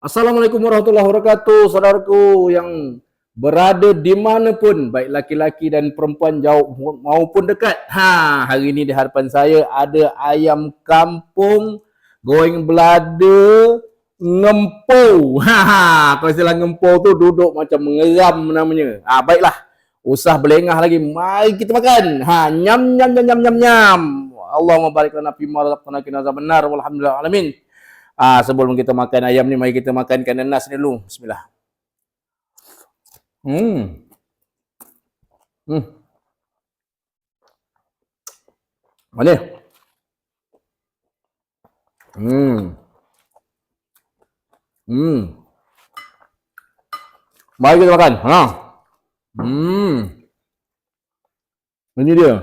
Assalamualaikum warahmatullahi wabarakatuh, saudaraku yang berada di mana pun, baik laki-laki dan perempuan jauh maupun dekat. Ha, hari ini di hadapan saya ada ayam kampung goreng belada ngempau. Ha, ha. kalau istilah ngempau tu duduk macam mengeram namanya. Ha, baiklah. Usah belengah lagi. Mari kita makan. Ha, nyam nyam nyam nyam nyam nyam. Allahumma barik lana fi ma razaqtana qina azabannar walhamdulillah alamin. Ah, sebelum kita makan ayam ni, mari kita makankan nanas ni dulu. Bismillah. Hmm. Hmm. Mana? Hmm. Hmm. Mari kita makan. Ha. Hmm. Ini dia.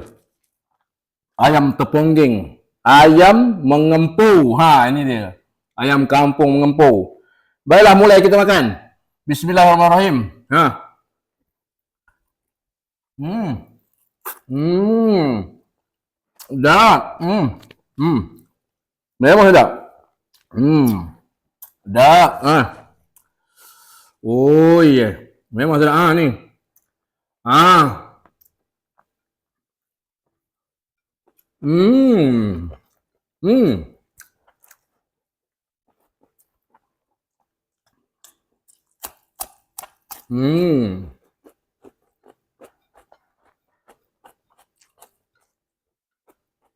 Ayam tepongging. Ayam mengempu. Ha, ini dia ayam kampung mengempur. Baiklah mulai kita makan. Bismillahirrahmanirrahim. Ha. Hmm. Hmm. Sedap. Hmm. Hmm. Memang sedap. Hmm. Sedap. Ha. Oh ya. Yeah. Memang sedap ah ha, ni. Ah. Hmm. Hmm. Hmm.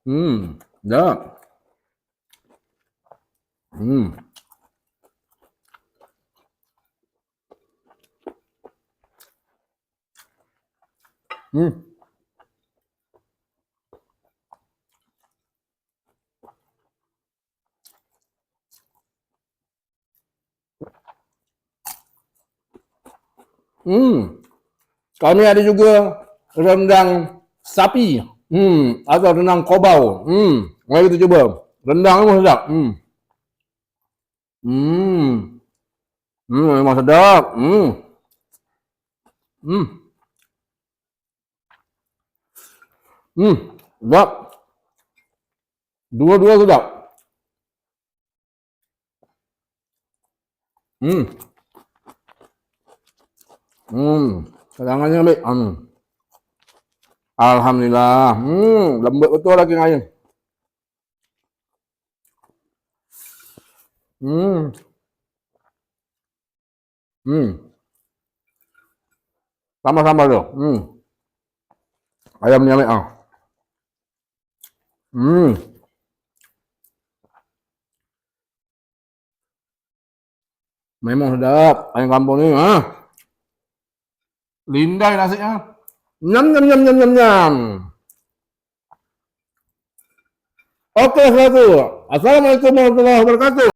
Hmm. Sedap. Hmm. Hmm. Hmm. Kami ada juga rendang sapi. Hmm, atau rendang kobau. Hmm, mari kita cuba. Rendang memang sedap. Hmm. Hmm. Hmm, memang sedap. Hmm. Hmm. Hmm, sedap. Dua-dua sedap. Hmm. Hmm, kedangannya baik. Hmm. Alhamdulillah. Hmm, lembut betul lagi ayam. Hmm. Hmm. Sama-sama tu. Hmm. Ayam ni ambil ah. Hmm. Memang sedap ayam kampung ni ah. Lindai nasinya. Nyam nyam nyam nyam nyam nyam. Oke, satu. Assalamualaikum warahmatullahi wabarakatuh.